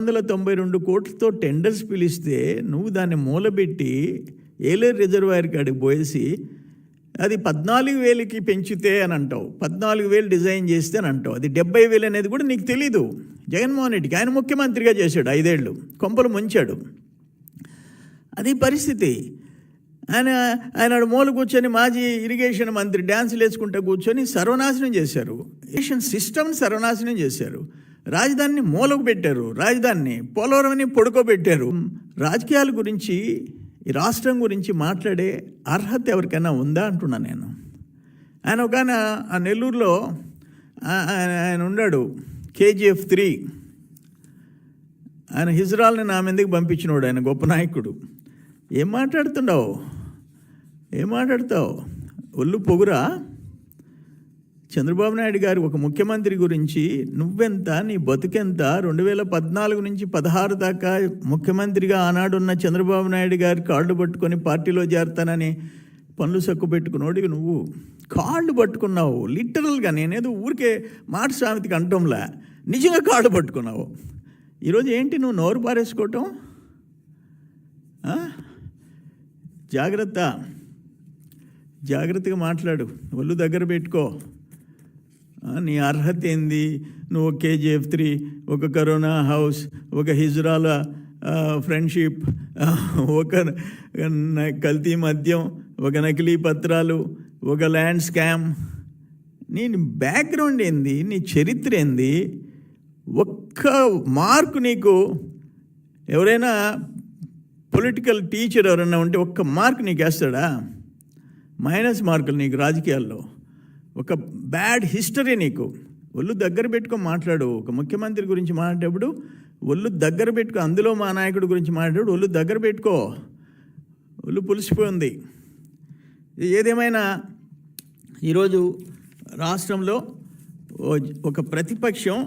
వందల తొంభై రెండు కోట్లతో టెండర్స్ పిలిస్తే నువ్వు దాన్ని మూలబెట్టి ఏలేరు రిజర్వాయర్ కాడికి పోయేసి అది పద్నాలుగు వేలకి పెంచితే అని అంటావు. పద్నాలుగు వేలు డిజైన్ చేస్తే అని అంటావు. అది డెబ్బై వేలు అనేది కూడా నీకు తెలీదు. జగన్మోహన్ రెడ్డికి ఆయన ముఖ్యమంత్రిగా చేశాడు ఐదేళ్ళు. కొంపలు ముంచాడు. అది పరిస్థితి. ఆయన ఆయన మూల కూర్చొని మాజీ ఇరిగేషన్ మంత్రి డ్యాన్సులు వేసుకుంటూ కూర్చొని సర్వనాశనం చేశారు. ఇరిగేషన్ సిస్టమ్ సర్వనాశనం చేశారు. రాజధానిని మూలకు పెట్టారు. రాజధానిని పోలవరంని పొడుకోబెట్టారు. రాజకీయాల గురించి ఈ రాష్ట్రం గురించి మాట్లాడే అర్హత ఎవరికైనా ఉందా అంటున్నా నేను. ఆయన ఒక ఆయన ఆ నెల్లూరులో ఆయన ఆయన ఉన్నాడు. KGF three. ఆయన హిజ్రాల్ని నా మీదకి పంపించినోడు ఆయన గొప్ప నాయకుడు. ఏం మాట్లాడుతున్నావు? ఏం మాట్లాడతావు? ఒళ్ళు పొగురా? చంద్రబాబు నాయుడు గారు ఒక ముఖ్యమంత్రి గురించి నువ్వెంత నీ బతుకెంత? రెండు వేల పద్నాలుగు నుంచి పదహారు దాకా ముఖ్యమంత్రిగా ఆనాడున్న చంద్రబాబు నాయుడు గారు కాళ్ళు పట్టుకొని పార్టీలో చేరతానని పనులు సక్కు పెట్టుకున్నోడికి నువ్వు. కాళ్ళు పట్టుకున్నావు. లిటరల్గా నేనేదో ఊరికే మాట సామెతికి అంటంలా. నిజంగా కాళ్ళు పట్టుకున్నావు. ఈరోజు ఏంటి నువ్వు నోరు పారేసుకోవటం? జాగ్రత్త. జాగ్రత్తగా మాట్లాడు. ఒళ్ళు దగ్గర పెట్టుకో. నీ అర్హత ఏంది? నువ్వు ఒక కేజీఎఫ్ త్రీ ఒక కరోనా హౌస్ ఒక హిజ్రాల ఫ్రెండ్షిప్ ఒక కల్తీ మద్యం ఒక నకిలీ పత్రాలు ఒక ల్యాండ్ స్కామ్. నీ బ్యాక్గ్రౌండ్ ఏంది? నీ చరిత్ర ఏంది? ఒక్క మార్కు నీకు ఎవరైనా పొలిటికల్ టీచర్ ఎవరైనా ఉంటే ఒక్క మార్క్ నీకు వేస్తాడా? మైనస్ మార్కులు నీకు రాజకీయాల్లో. ఒక బ్యాడ్ హిస్టరీ నీకు. ఒళ్ళు దగ్గర పెట్టుకొని మాట్లాడు. ఒక ముఖ్యమంత్రి గురించి మాట్లాడేటప్పుడు ఒళ్ళు దగ్గర పెట్టుకో అందులో మా నాయకుడి గురించి మాట్లాడేటప్పుడు ఒళ్ళు దగ్గర పెట్టుకో. ఒళ్ళు పులిసిపోయింది ఏదేమైనా ఈరోజు రాష్ట్రంలో ఒక ప్రతిపక్షం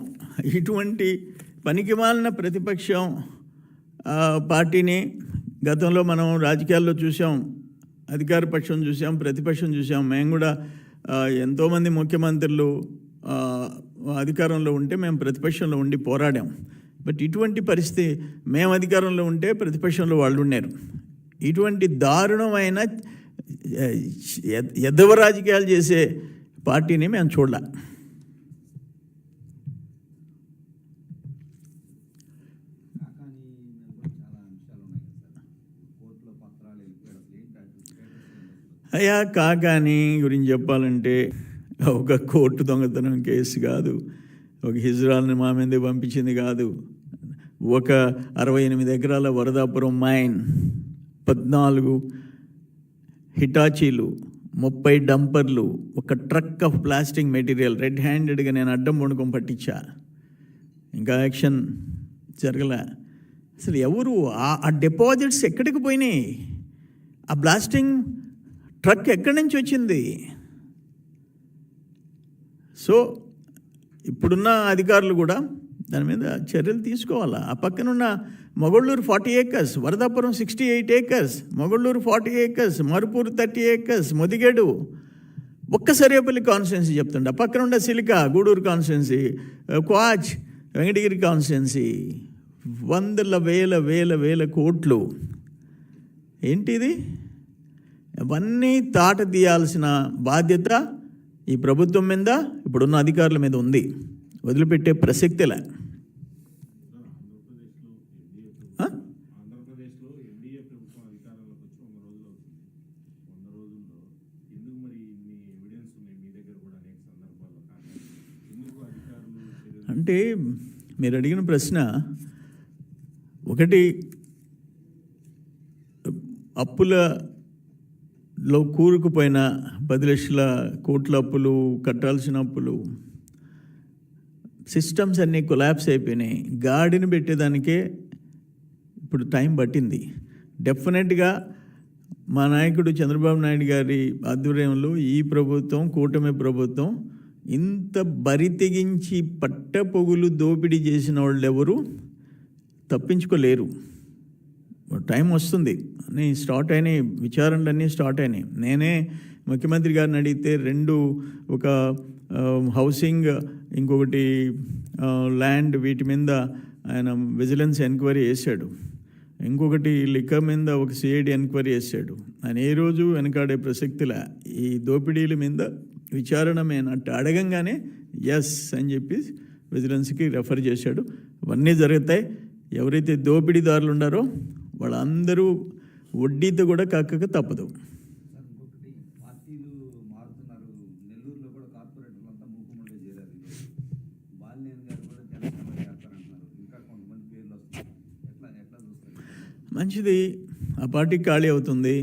ఇటువంటి పనికిమాలిన ప్రతిపక్షం పార్టీని గతంలో మనం రాజకీయాల్లో చూసాం అధికార పక్షం చూసాం ప్రతిపక్షం చూసాం. మేము కూడా ఎంతోమంది ముఖ్యమంత్రులు అధికారంలో ఉంటే మేము ప్రతిపక్షంలో ఉండి పోరాడాం. బట్ ఇటువంటి పరిస్థితి మేము అధికారంలో ఉంటే ప్రతిపక్షంలో వాళ్ళు ఉన్నారు ఇటువంటి దారుణమైన ఎద్- ఎదవ రాజకీయాలు చేసే పార్టీని మేము చూడాలి కాకాని మీద కూడా చాలా అంశాలు ఉన్నాయి కదా సార్ కోర్టులో పత్రాలు వెళ్ళిపోయాడు అసలు ఏంటి వాటి స్టేటస్ ఏంటి? అయ్యా కాకాని గురించి చెప్పాలంటే ఒక కోర్టు దొంగతనం కేసు కాదు. ఒక హిజ్రాల్ని మా మీద పంపించింది కాదు. ఒక అరవై ఎనిమిది ఎకరాల వరదాపురం మైన్ పద్నాలుగు హిటాచీలు ముప్పై డంపర్లు ఒక truck of plastic material red హ్యాండెడ్గా నేను అడ్డం వండుకొని పట్టించా. ఇంకా యాక్షన్ జరగలే. అసలు ఎవరు ఆ- ఆ డిపాజిట్స్ ఎక్కడికి పోయినాయి? ఆ బ్లాస్టింగ్ ట్రక్ ఎక్కడి నుంచి వచ్చింది? సో ఇప్పుడున్న అధికారులు కూడా దాని మీద చర్యలు తీసుకోవాలా? ఆ పక్కనున్న Mogallur forty acres Varadapuram sixty eight acres Mogallur forty acres Marupur thirty acres Modigedu ఒక్క సరేపల్లి కాన్స్టిట్యున్సీ చెప్తుండ. ఆ పక్కన ఉన్న సిలికా గూడూరు కాన్స్టిట్యున్సీ క్వాచ్ వెంకటగిరి కాన్స్టిట్యున్సీ. వందల వేల వేల వేల కోట్లు. ఏంటిది? ఇవన్నీ తాట తీయాల్సిన బాధ్యత ఈ ప్రభుత్వం మీద ఇప్పుడున్న అధికారుల మీద ఉంది. వదిలిపెట్టే ప్రసక్తిలే అంటే మీరు అడిగిన ప్రశ్న ఒకటి అప్పుల లో కూరుకుపోయిన పది లక్షల కోట్ల అప్పులు కట్టాల్సిన అప్పులు. సిస్టమ్స్ అన్నీ కొలాప్స్ అయిపోయినాయి. గాడిని పెట్టేదానికే ఇప్పుడు టైం పట్టింది. డెఫినెట్గా మా నాయకుడు చంద్రబాబు నాయుడు గారి ఆధ్వర్యంలో ఈ ప్రభుత్వం కూటమి ప్రభుత్వం ఇంత బరి తెగించి పట్టపొగులు దోపిడీ చేసిన వాళ్ళు ఎవరు తప్పించుకోలేరు. టైం వస్తుంది. అని స్టార్ట్ అయినాయి విచారణలన్నీ స్టార్ట్ అయినాయి. నేనే ముఖ్యమంత్రి గారిని అడిగితే రెండు ఒక హౌసింగ్ ఇంకొకటి ల్యాండ్ వీటి మీద ఆయన విజిలెన్స్ ఎంక్వైరీ చేశాడు. ఇంకొకటి లిక్కర్ మీద ఒక సిఐడి ఎంక్వైరీ చేశాడు. ఆయన ఏ రోజు వెనకాడే ప్రసక్తిలా ఈ దోపిడీల మీద విచారణ మేనట్టు అడగంగానే ఎస్ అని చెప్పి విజిలెన్స్కి రెఫర్ చేశాడు. అవన్నీ జరుగుతాయి. ఎవరైతే దోపిడీదారులు ఉన్నారో వాళ్ళందరూ వడ్డీతో కూడా కక్కక తప్పదు. మంచిది ఆ పార్టీ ఖాళీ అవుతుంది.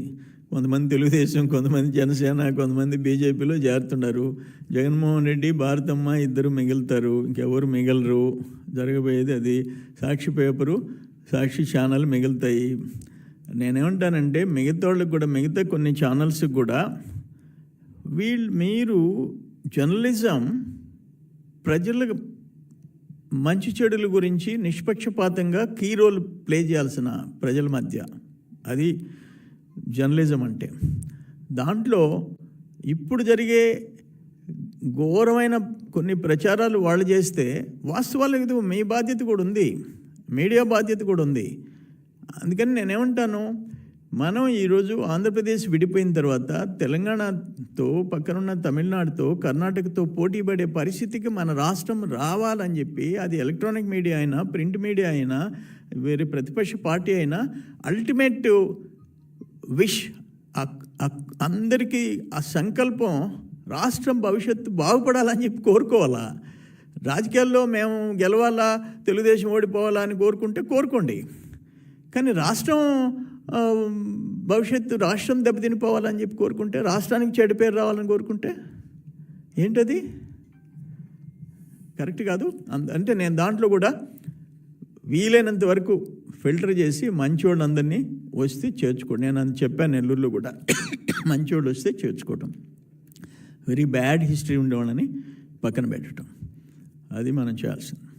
కొంతమంది తెలుగుదేశం కొంతమంది జనసేన కొంతమంది బీజేపీలో చేరుతున్నారు జగన్మోహన్ రెడ్డి భారతమ్మ ఇద్దరు మిగులుతారు. ఇంకెవరు మిగలరు? జరగబోయేది అది. సాక్షి పేపరు సాక్షి ఛానల్ మిగులుతాయి. నేనేమంటానంటే మిగతా వాళ్ళకి కూడా మిగతా కొన్ని ఛానల్స్కి కూడా వీళ్ళు మీరు జర్నలిజం ప్రజలకు మంచి చెడుల గురించి నిష్పక్షపాతంగా కీ రోల్ ప్లే చేయాల్సిన ప్రజల మధ్య. అది జర్నలిజం అంటే. దాంట్లో ఇప్పుడు జరిగే ఘోరమైన కొన్ని ప్రచారాలు వాళ్ళు చేస్తే వాస్తవాలకు మీ బాధ్యత కూడా ఉంది. మీడియా బాధ్యత కూడా ఉంది. అందుకని నేనేమంటాను మనం ఈరోజు ఆంధ్రప్రదేశ్ విడిపోయిన తర్వాత తెలంగాణతో పక్కనున్న తమిళనాడుతో కర్ణాటకతో పోటీ పడే పరిస్థితికి మన రాష్ట్రం రావాలని చెప్పి అది ఎలక్ట్రానిక్ మీడియా అయినా ప్రింట్ మీడియా అయినా వేరే ప్రతిపక్ష పార్టీ అయినా అల్టిమేట్ విష్ అందరికీ ఆ సంకల్పం రాష్ట్రం భవిష్యత్తు బాగుపడాలని చెప్పి కోరుకోవాలా? రాజకీయాల్లో మేము గెలవాలా తెలుగుదేశం ఓడిపోవాలా అని కోరుకుంటే కోరుకోండి. కానీ రాష్ట్రం భవిష్యత్తు రాష్ట్రం దెబ్బతినిపోవాలని చెప్పి కోరుకుంటే రాష్ట్రానికి చెడు పేరు రావాలని కోరుకుంటే ఏంటది? కరెక్ట్ కాదు. అంటే నేను దాంట్లో కూడా వీలైనంత వరకు ఫిల్టర్ చేసి మంచివాళ్ళు అందరినీ వస్తే చేర్చుకోండి నేను అది చెప్పాను నెల్లూరులో కూడా. మంచివాళ్ళు వస్తే చేర్చుకోవటం. వెరీ బ్యాడ్ హిస్టరీ ఉండేవాళ్ళని పక్కన పెట్టడం అది మనం చేయాల్సింది